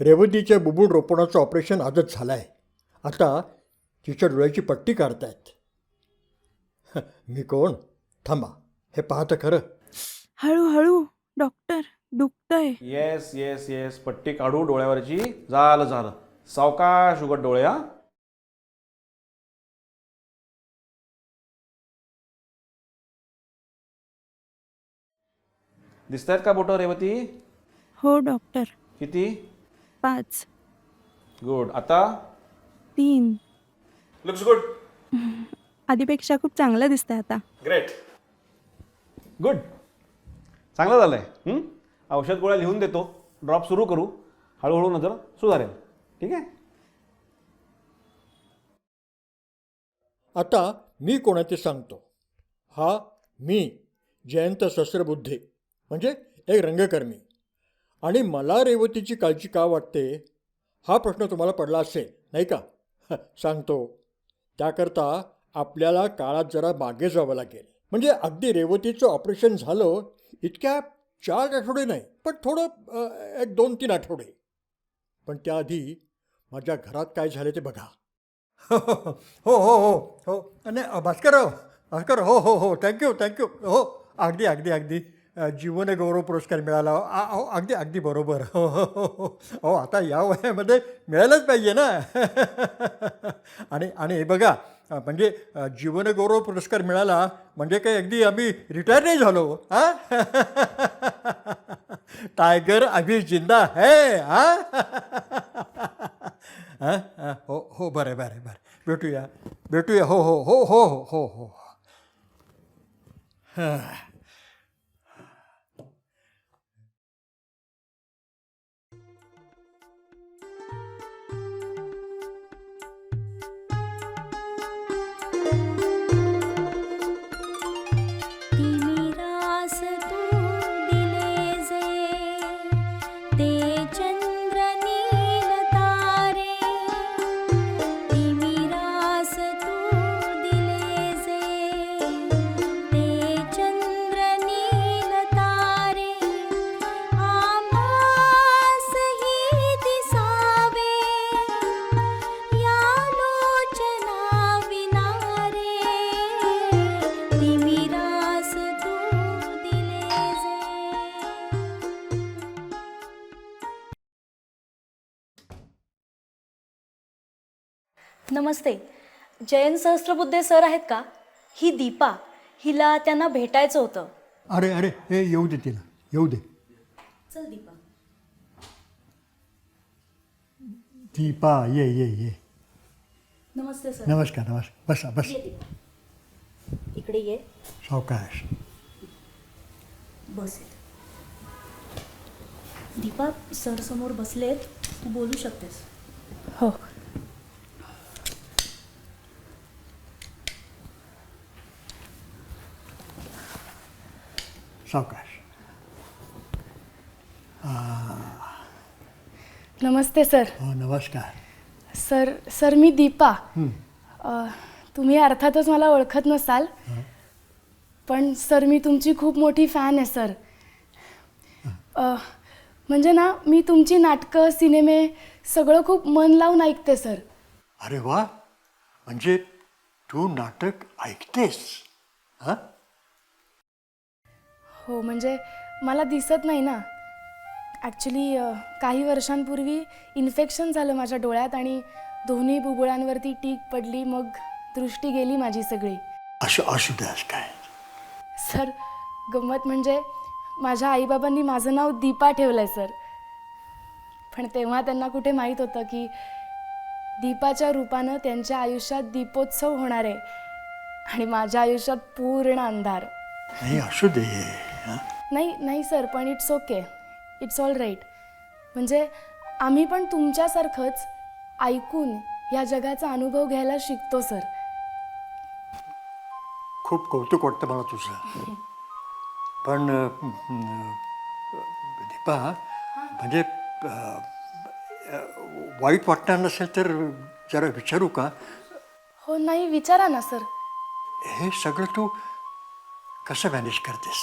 रेवतीच्या बुबुळ रोपणाचं ऑपरेशन आजच झालं आहे आता तिच्या डोळ्याची पट्टी काढतायत. हं, मी कोण? थांबा हे पाहतं खरं. हळूहळू डॉक्टर दुखतंय. येस येस येस पट्टी काढू डोळ्यावरची. झालं झालं. सावकाश उघड डोळे हा. दिसतायत का बोट रेवती? हो डॉक्टर. किती? पाच. गुड आता? तीन. लुक्स गुड आधीपेक्षा खूप चांगलं दिसतंय आता. ग्रेट गुड चांगलं झालंय. हं? औषध गोळ्या लिहून देतो. ड्रॉप सुरू करू. हळूहळू नजर सुधारेल. ठीक आहे? आता मी कोण आहे ते सांगतो? हा मी जयंत शस्त्रबुद्धे म्हणजे एक रंगकर्मी. आणि मला रेवतीची काळजी का वाटते? हा प्रश्न तुम्हाला पडला असेल नाही का? सांगतो. त्याकरता आपल्याला काळात जरा मागे जावं लागेल. म्हणजे अगदी रेवतीचं ऑपरेशन झालं इतक्या चार आठवडे नाही पण थोडं एक दोन तीन आठवडे. पण त्याआधी माझ्या घरात काय झाले ते बघा. हो हो हो हो हो, हो, हो. नाही भास्करराव भास्कर हो हो हो थँक्यू थँक्यू. हो अगदी अगदी अगदी. जीवन गौरव पुरस्कार मिळाला. अहो, अगदी अगदी बरोबर. हो हो हो हो. आता या वयामध्ये मिळायलाच पाहिजे ना? आणि आणि हे बघा म्हणजे जीवनगौरव पुरस्कार मिळाला म्हणजे काही अगदी आम्ही रिटायर नाही झालो हां? टायगर अभी जिंदा है हां? हो हो बरं बरं बरं. भेटूया भेटूया. हो हो हो हो हो हो हो. हां. नमस्ते. जयंत सहस्त्रबुद्धे सर आहेत का? ही दीपा हिला त्यांना भेटायचं होतं. अरे अरे हे येऊ दे तिला येऊ दे. चल दीपा. दीपा ये ये ये. नमस्ते सर. नमस्कार नमस्कार. बसा बस. ये दीपा. इकडे ये. सावकाश. बस. दीपा सर समोर बसलेत. तू बोलू शकतेस. हो. सावकाश. नमस्ते सर. हो नमस्कार. सर सर मी दीपा. तुम्ही अर्थातच मला ओळखत नसाल पण सर मी तुमची खूप मोठी फॅन आहे सर. म्हणजे ना मी तुमची नाटकं सिनेमे सगळं खूप मन लावून ऐकते सर. अरे वा! म्हणजे तू नाटक ऐकतेस हां? हो म्हणजे मला दिसत नाही ना. ॲक्च्युली काही वर्षांपूर्वी इन्फेक्शन झालं माझ्या डोळ्यात आणि दोन्ही बुबुळांवरती टीक पडली मग दृष्टी गेली माझी सगळी. असं असू द्यास काय? सर गंमत म्हणजे माझ्या आईबाबांनी माझं नाव दीपा ठेवलं आहे सर. पण तेव्हा त्यांना कुठे माहीत होतं की दीपाच्या रूपानं त्यांच्या आयुष्यात दीपोत्सव होणार आहे आणि माझ्या आयुष्यात पूर्ण अंधार. नाही असू दे हां नाही नाही सर पण it's okay it's all right म्हणजे आम्ही पण तुमच्यासारखंच ऐकून या जगाचा अनुभव घ्यायला शिकतो सर. खूप कौतुक वाटतं मला तुझं. पण अं, अं, दीपा म्हणजे अं, अं, वाईट वाटणार नसेल तर जरा विचारू का? हो नाही विचारा ना सर. हे सगळं तू कसं मॅनेज करतेस?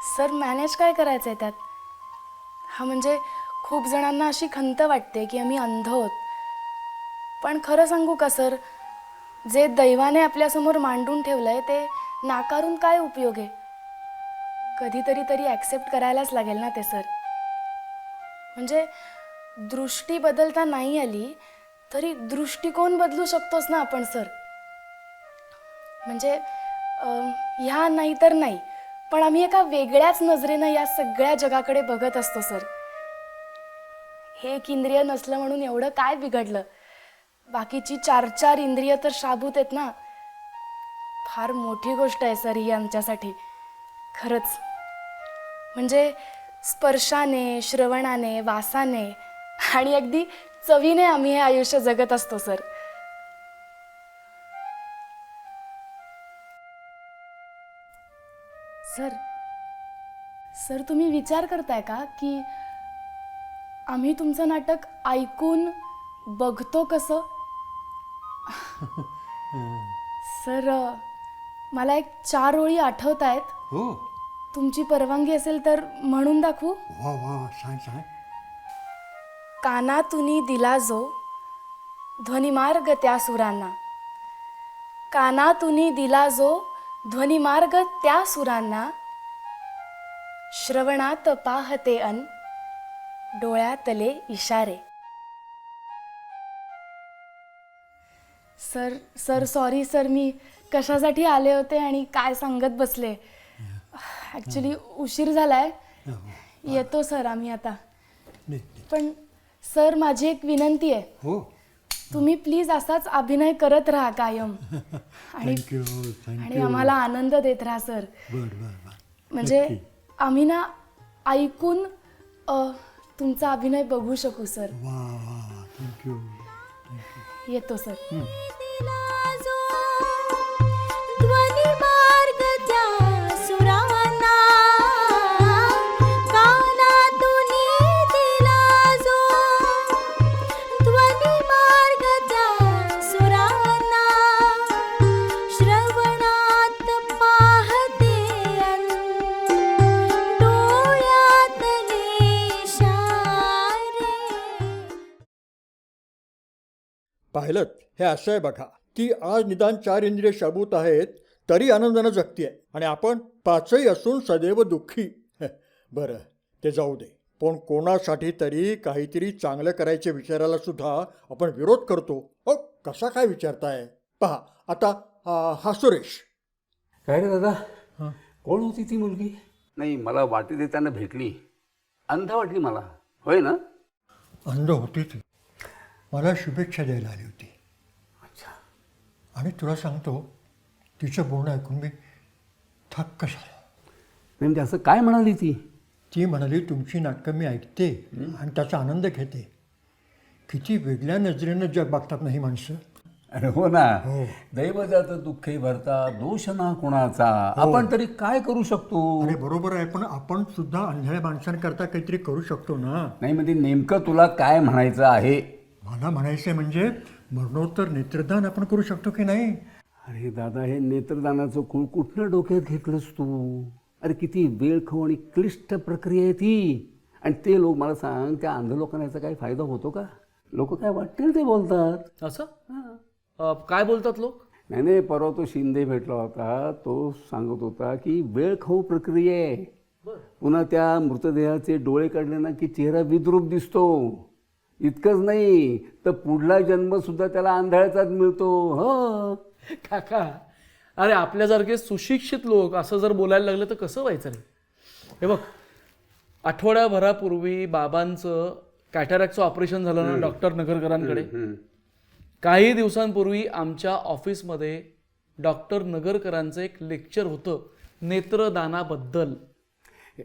सर मॅनेज काय करायचं आहे त्यात? हा म्हणजे खूप जणांना अशी खंत वाटते की आम्ही अंध आहोत. पण खरं सांगू का सर? जे दैवाने आपल्यासमोर मांडून ठेवलंय ते नाकारून काय उपयोग आहे? कधीतरी तरी ॲक्सेप्ट करायलाच लागेल ना ते सर. म्हणजे दृष्टी बदलता नाही आली तरी दृष्टिकोन बदलू शकतोच ना आपण सर. म्हणजे ह्या नाही तर नाही पण आम्ही एका वेगळ्याच नजरेनं या सगळ्या जगाकडे बघत असतो सर. हे एक इंद्रिय नसलं म्हणून एवढं काय बिघडलं? बाकीची चार चार इंद्रिय तर शाबूत आहेत ना? फार मोठी गोष्ट आहे सर ही आमच्यासाठी. खरंच. म्हणजे स्पर्शाने श्रवणाने वासाने आणि अगदी चवीने आम्ही हे आयुष्य जगत असतो सर. सर सर तुम्ही विचार करताय का की आम्ही तुमचं नाटक ऐकून बघतो कसं? सर मला एक चार ओळी आठवत आहेत. हो. तुमची परवानगी असेल तर म्हणून दाखवू? वा वा सांग सांग कानातुनी दिला जो ध्वनिमार्ग त्या सुरांना. कानातुनी दिला जो ध्वनिमार्ग त्या सुरांना. श्रवणात पाहते अन डोळ्यातले इशारे. सर सर सॉरी सर मी कशासाठी आले होते आणि काय सांगत बसले? ॲक्च्युली उशीर झालाय. येतो सर आम्ही आता. पण सर माझी एक विनंती आहे. हो. तुम्ही प्लीज असाच अभिनय करत राहा कायम. आणि आम्हाला आनंद देत राहा सर. म्हणजे आम्ही ना ऐकून तुमचा अभिनय बघू शकू सर. येतो सर. पाहिलं हे असं आहे बघा. ती आज निदान चार इंद्रिय शाबूत आहेत तरी आनंदानं जगतीये. आणि आपण पाचही असून सदैव दुःखी. बरं. ते जाऊ दे. पण कोणासाठी तरी काहीतरी चांगलं करायच्या विचाराला सुद्धा आपण विरोध करतो. हो कसा काय विचारताय? पहा आता आ, हा सुरेश. काय रे दादा? कोण होती ती मुलगी? नाही मला वाटी देताना भेटली. अंध वाटली मला. होय ना? अंध होती ती. मला शुभेच्छा द्यायला आली होती. अच्छा. आणि तुला सांगतो तिचं बोलणं ऐकून मी थक्क झालो. म्हणजे असं काय म्हणाली ती? ती म्हणाली तुमची नाटकं मी ऐकते आणि त्याचा आनंद घेते. किती वेगळ्या नजरेनं जग बघतात नाही माणसं. अरे हो ना. हो. दैव जात दुःखी भरता दोष ना कुणाचा. आपण तरी काय करू शकतो? अरे बरोबर आहे पण आपण सुद्धा अंधळ्या माणसांकरता काहीतरी करू शकतो ना. नाही म्हणजे नेमकं तुला काय म्हणायचं आहे? मला म्हणायचं म्हणजे मरणोत्तर नेत्रदान आपण करू शकतो की नाही? अरे दादा हे नेत्रदानाचं कुळ कुठनं डोक्यात घेतलंस तू? अरे किती वेळखाऊ आणि क्लिष्ट प्रक्रिया आहे ती. आणि ते लोक मला सांग त्या अंध लोकांना याचा काही फायदा होतो का? लोक काय वाटतील ते बोलतात. असं? अ, काय बोलतात लोक? नाही नाही परवा तो शिंदे भेटला होता. तो सांगत होता की वेळ खाऊ प्रक्रिया आहे. पुन्हा त्या मृतदेहाचे डोळे काढले ना की चेहरा विद्रूप दिसतो. इतकंच नाही तर पुढला जन्म सुद्धा त्याला आंधळ्याचाच मिळतो हो? काका अरे आपल्यासारखे सुशिक्षित लोक असं जर बोलायला लागलं तर कसं व्हायचं रे? हे बघ आठवड्याभरापूर्वी बाबांचं कॅटरॅक्टचं ऑपरेशन झालं ना डॉक्टर नगरकरांकडे. काही दिवसांपूर्वी आमच्या ऑफिसमध्ये डॉक्टर नगरकरांचं एक लेक्चर होतं नेत्रदानाबद्दल.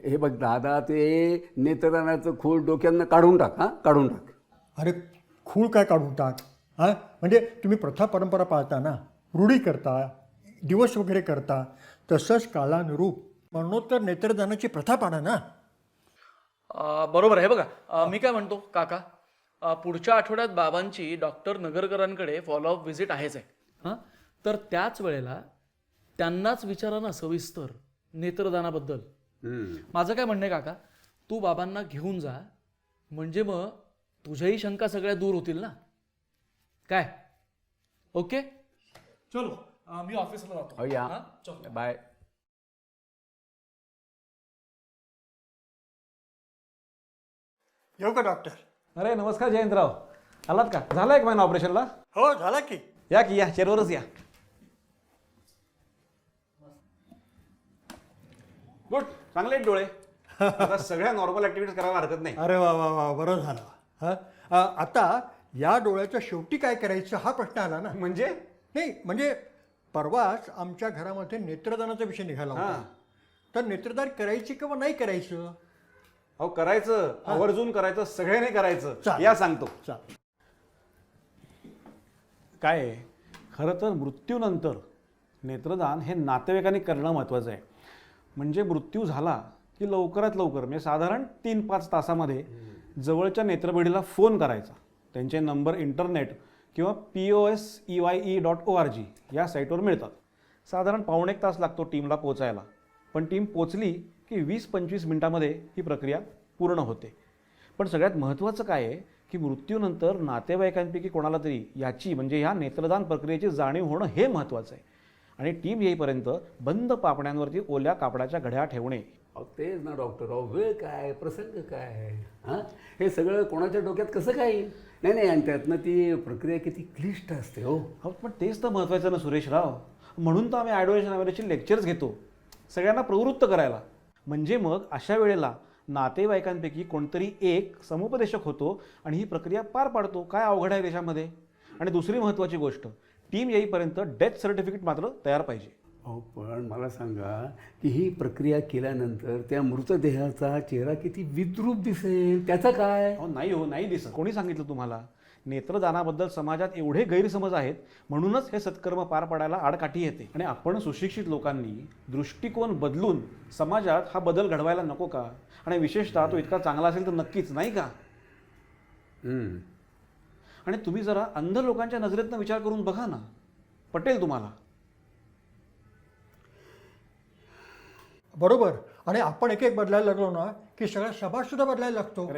हे बघ दादा ते नेत्रदानाचं खोल डोक्यानं काढून टाक हा? काढून टाक. अरे खूळ काय काढून टाक हां? म्हणजे तुम्ही प्रथा परंपरा पाळता ना रूढी करता दिवस वगैरे करता तसंच काळानुरूप मरणोत्तर नेत्रदानाची प्रथा पाडा ना. अ, बरोबर आहे बघा अ, मी काय म्हणतो काका अ, पुढच्या आठवड्यात बाबांची डॉक्टर नगरकरांकडे फॉलोअप व्हिजिट आहेच आहे. हां? तर त्याच वेळेला त्यांनाच विचारा ना सविस्तर नेत्रदानाबद्दल. माझं काय म्हणणं आहे काका तू बाबांना घेऊन जा म्हणजे मग तुझ्याही शंका सगळ्या दूर होतील ना? काय? ओके? चलो अं, मी ऑफिसला जातो. हो या. हां? चलो. बाय. येऊ का डॉक्टर? अरे नमस्कार जयंतराव. आलात का? झाला एक महिना ऑपरेशनला? हो झाला की. या की या चेअरवरच या. गुड. चांगले आहेत डोळे. आता सगळ्या नॉर्मल ऍक्टिव्हिटीज करायला हरकत नाही. अरे वा वा वा बरं झालं. हां? आता या डोळ्याच्या शेवटी काय करायचं हा प्रश्न आला ना. म्हणजे? नाही म्हणजे परवाच आमच्या घरामध्ये नेत्रदानाचा विषय निघाला होता. तर नेत्रदान करायची किंवा नाही करायचं? अहो करायचं. आवर्जून करायचं सगळ्यांनी करायचं. या सांगतो. चाल काय आहे? खरं तर मृत्यूनंतर नेत्रदान हे नातेवाईकांनी करणं महत्त्वाचं आहे. म्हणजे मृत्यू झाला की लवकरात लवकर म्हणजे साधारण तीन पाच तासामध्ये जवळच्या नेत्रबेडीला फोन करायचा. त्यांचे नंबर इंटरनेट किंवा P O S E Y E dot O R G या साईटवर मिळतात. साधारण पाऊण एक तास लागतो टीमला पोचायला. पण टीम पोचली की वीस पंचवीस मिनटामध्ये ही प्रक्रिया पूर्ण होते. पण सगळ्यात महत्त्वाचं काय आहे की मृत्यूनंतर नातेवाईकांपैकी कोणाला तरी याची म्हणजे ह्या नेत्रदान प्रक्रियेची जाणीव होणं हे महत्त्वाचं आहे. आणि टीम येईपर्यंत बंद पापण्यांवरती ओल्या कापडाच्या घड्या ठेवणे अहो तेच ना डॉक्टर अहो वेळ काय? प्रसंग काय? हां? हे सगळं कोणाच्या डोक्यात कसं काय? नाही नाही आणि त्यातनं ती प्रक्रिया किती क्लिष्ट असते हो. हो पण तेच तर महत्त्वाचं ना सुरेशराव. म्हणून तर आम्ही ॲडवायशन अवेलेची लेक्चर्स घेतो. सगळ्यांना प्रवृत्त करायला. म्हणजे मग अशा वेळेला नातेवाईकांपैकी कोणतरी एक समुपदेशक होतो आणि ही प्रक्रिया पार पाडतो. काय अवघड आहे देशामध्ये? आणि दुसरी महत्त्वाची गोष्ट टीम येईपर्यंत डेथ सर्टिफिकेट मात्र तयार पाहिजे. अहो पण मला सांगा की ही प्रक्रिया केल्यानंतर त्या मृतदेहाचा चेहरा किती विद्रूप दिसेल? त्याचं काय? अहो नाही हो नाही दिसत. कोणी सांगितलं तुम्हाला? नेत्रदानाबद्दल समाजात एवढे गैरसमज आहेत म्हणूनच हे सत्कर्म पार पाडायला आडकाठी येते. आणि आपण सुशिक्षित लोकांनी दृष्टिकोन बदलून समाजात हा बदल घडवायला नको का? आणि विशेषतः तो इतका चांगला असेल तर नक्कीच नाही का. आणि तुम्ही जरा अंध लोकांच्या नजरेतनं विचार करून बघा ना. पटेल तुम्हाला. बरोबर. आणि आपण एक एक बदलायला लागलो ना की सगळा समाजसुद्धा बदलायला लागतो.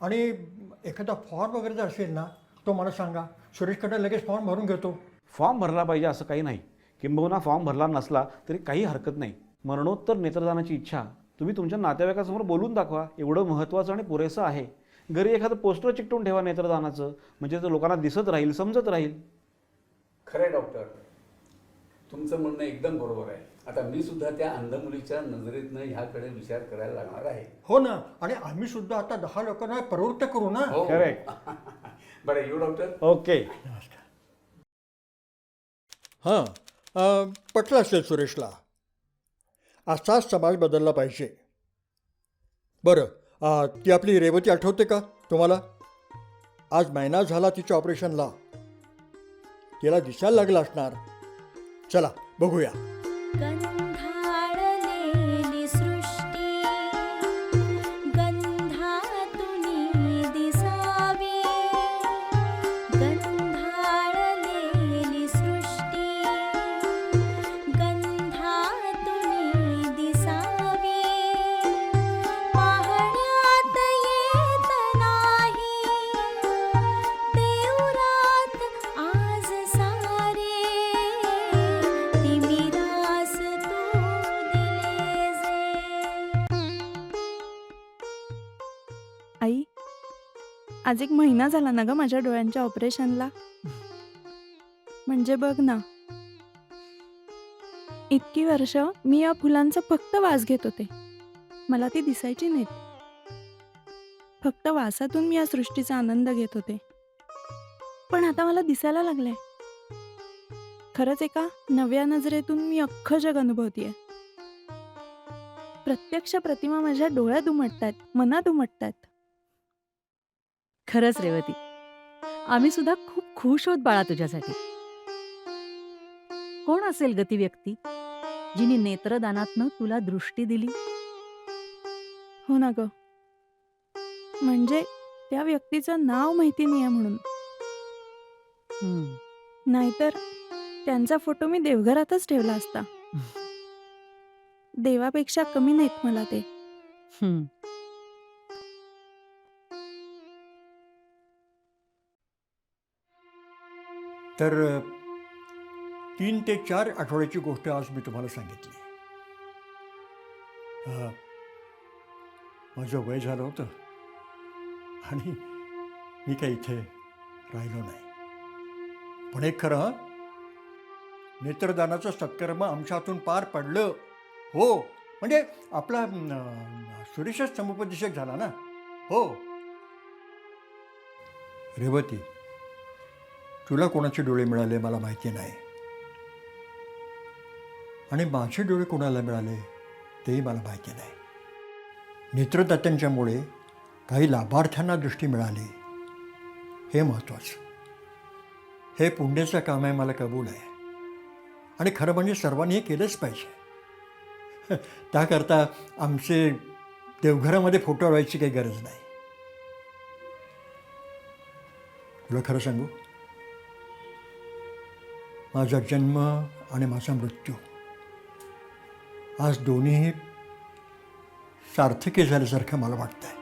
आणि एखादा फॉर्म वगैरे जर असेल ना तो मला सांगा. सुरेशकडे लगेच फॉर्म भरून घेतो. फॉर्म भरला पाहिजे असं काही नाही. किंबहुना फॉर्म भरला नसला तरी काही हरकत नाही. मरणोत्तर नेत्रदानाची इच्छा तुम्ही तुमच्या नातेवाईकासमोर बोलून दाखवा. एवढं महत्त्वाचं आणि पुरेसं आहे. घरी एखादं पोस्टर चिकटून ठेवा नेत्रदानाचं. म्हणजे ते लोकांना दिसत राहील समजत राहील. खरं आहे डॉक्टर. तुमचं म्हणणं एकदम बरोबर आहे. आता मी सुद्धा त्या अंध मुलीच्या नजरेतनं ह्याकडे विचार करायला लागणार आहे. हो ना आणि आम्ही सुद्धा आता दहा लोकांना प्रवृत्त करू ना? हो. बरं येऊ डॉक्टर ओके हां अं, पटलं असेल सुरेशला. असाच समाज बदलला पाहिजे. बरं अं, ती आपली रेवती आठवते का तुम्हाला? आज महिना झाला तिच्या ऑपरेशनला. तिला दिसायला लागलं असणार. चला बघूया. конец. आज एक महिना झाला ना ग माझ्या डोळ्यांच्या ऑपरेशनला. म्हणजे बघ ना. इतकी वर्ष मी या फुलांचा फक्त वास घेत होते. मला ती दिसायची नाहीत. फक्त वासातून मी या सृष्टीचा आनंद घेत होते. पण आता मला दिसायला लागलंय. खरंच एका नव्या नजरेतून मी अख्खं जग अनुभवतीये. प्रत्यक्ष प्रतिमा माझ्या डोळ्यात उमटतात मनात उमटतात खरंच रेवती आम्ही सुद्धा खूप खुश होत बाळा तुझ्यासाठी. कोण असेल गती व्यक्ती? जिने नेत्रदानातनं तुला दृष्टी दिली? हो ना ग. म्हणजे त्या व्यक्तीचं नाव माहिती नाही आहे म्हणून. नाहीतर त्यांचा फोटो मी देवघरातच ठेवला असता. देवापेक्षा कमी नाहीत मला ते. तर तीन ते चार आठवड्याची गोष्ट आज मी तुम्हाला सांगितली. माझं वय झालं होतं आणि मी काही इथे राहिलो नाही. पण एक खरं नेत्रदानाचं सत्कर्म आमच्या हातून पार पडलं. हो म्हणजे आपला सुरेशच समुपदेशक झाला ना? हो. रेवती तुला कोणाचे डोळे मिळाले मला माहिती नाही. आणि माझे डोळे कोणाला मिळाले तेही मला माहिती नाही. नेत्रदात्यांच्यामुळे काही लाभार्थ्यांना दृष्टी मिळाली. हे महत्त्वाचं. हे पुण्याचं काम आहे मला कबूल आहे. आणि खरं म्हणजे सर्वांनी हे केलंच पाहिजे. त्याकरता आमचे देवघरामध्ये फोटो व्हायची काही गरज नाही. तुला खरं सांगू? माझा जन्म आणि माझा मृत्यू. आज दोन्ही सार्थकी झाल्यासारखं मला वाटतं आहे